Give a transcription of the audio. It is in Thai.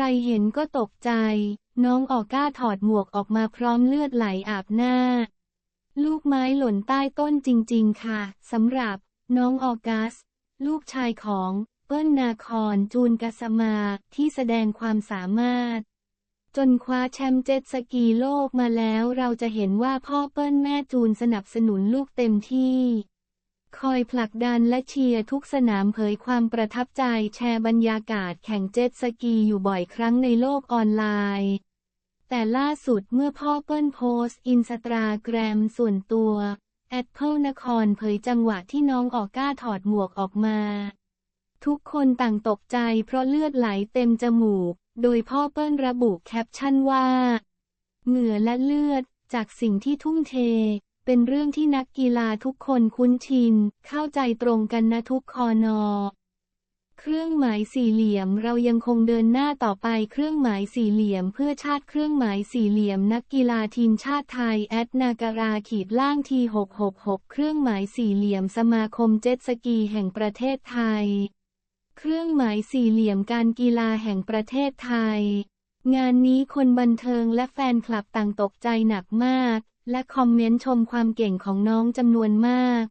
รเห็นก็ตกใจ น้องออก้าถอดหมวกออกมาพร้อมเลือดไหลอาบหน้า ลูกไม้หล่นใต้ต้นจริง ๆ ค่ะสำหรับ น้องออกัส ลูกชายของเปิ้ลนาคอนจูนกัสมาที่แสดงความสามารถ จนคว้าแชมป์เจ็ตสกีโลกมาแล้วเราจะเห็นว่าพ่อเปิ้ลแม่จูนสนับสนุนลูกเต็มที่ คอยผลักดันและเชียร์ทุกสนามเผยความประทับใจแชร์บรรยากาศแข่งเจ็ตสกีอยู่บ่อยครั้งในโลกออนไลน์ แต่ล่าสุดเมื่อพ่อเปิ้ลโพสต์อินสตาแกรมส่วนตัวแอดเพิลนครเผยจังหวะที่น้องออกก้าถอดหมวกออกมา ทุกคนต่างตกใจเพราะเลือดไหลเต็มจมูก โดยพ่อเปิ้ลระบุแคปชั่นว่า เหงื่อและเลือดจากสิ่งที่ทุ่มเท เป็นเรื่องที่นักกีฬาทุกคนคุ้นชิน เข้าใจตรงกันนะทุกคอนอ เครื่องหมายสี่เหลี่ยมเรายังคงเดินหน้าต่อไปเครื่องหมายสี่เหลี่ยมเพื่อชาติเครื่องหมายสี่เหลี่ยมนักกีฬาทีมชาติไทยแอดนาการาขีดล่างที666 เครื่องหมายสี่เหลี่ยมสมาคมเจ็ตสกีแห่งประเทศไทย เครื่องหมายสี่เหลี่ยมการกีฬาแห่งประเทศไทยงานนี้คนบันเทิงและแฟนคลับต่างตกใจหนักมาก และคอมเมนต์ชมความเก่งของน้องจำนวนมาก